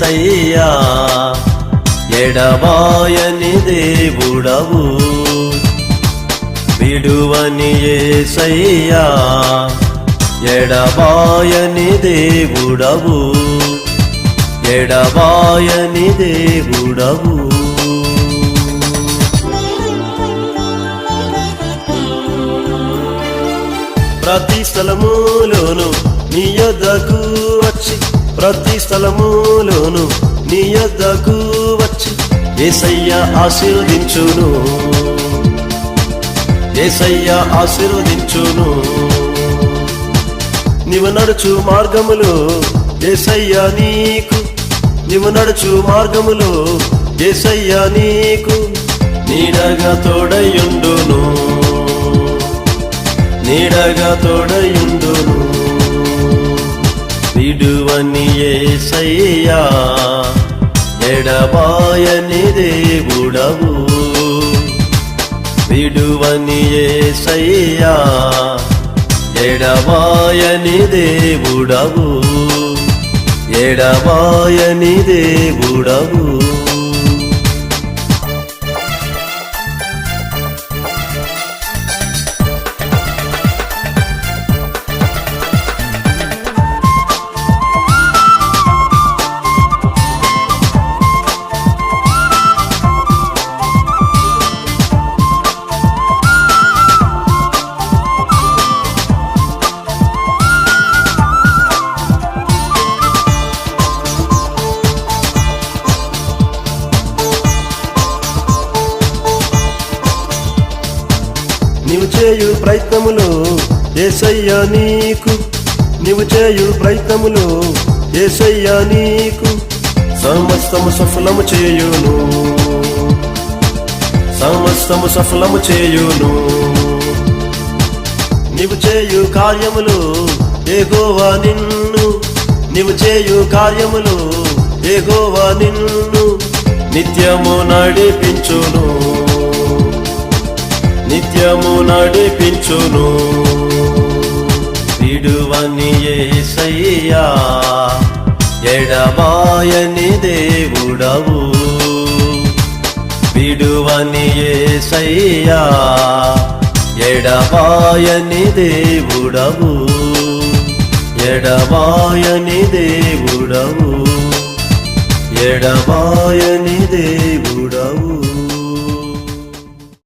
ఏసయ్యా ఎడబాయని దేవుడవు. విడువని ఏసయ్యా ఎడబాయని దేవుడవు. ఎడబాయని దేవుడవు. ప్రతి స్థలములోను నీ యొద్దకు వచ్చి ప్రతి స్థలములోను నీ యొద్దకు వచ్చి ఏసయ్య ఆశీర్వదించును. ఏసయ్య ఆశీర్వదించును. నీవు నడుచు మార్గములో ఏసయ్య నీకు నీవు నడుచు మార్గములో ఏసయ్య నీకు నీడగా తోడయుండును. నీడగా తోడయుండును. విడువని ఏసయ్యా ఎడబాయని దేవుడవు. విడువని ఏసయ్యా ఎడబాయని దేవుడవు. ఎడబాయని దేవుడవు. నీవు చేయు ప్రయత్నములో ఏసయ్యా నీకు. నీవు చేయు ప్రయత్నములో ఏసయ్యా నీకు. సమస్తము సఫలము చేయును. సమస్తము సఫలము చేయును. నీవు చేయు కార్యములు ఏగోవా నిన్ను. నీవు చేయు కార్యములు ఏగోవా నిన్ను. నిత్యము నడిపించును. నిత్యము నడిపించును. విడువని ఏసయ్యా ఎడబాయని దేవుడవు. విడువని ఏసయ్యా ఎడబాయని దేవుడవు. ఎడబాయని దేవుడవు. ఎడబాయని దేవుడవు.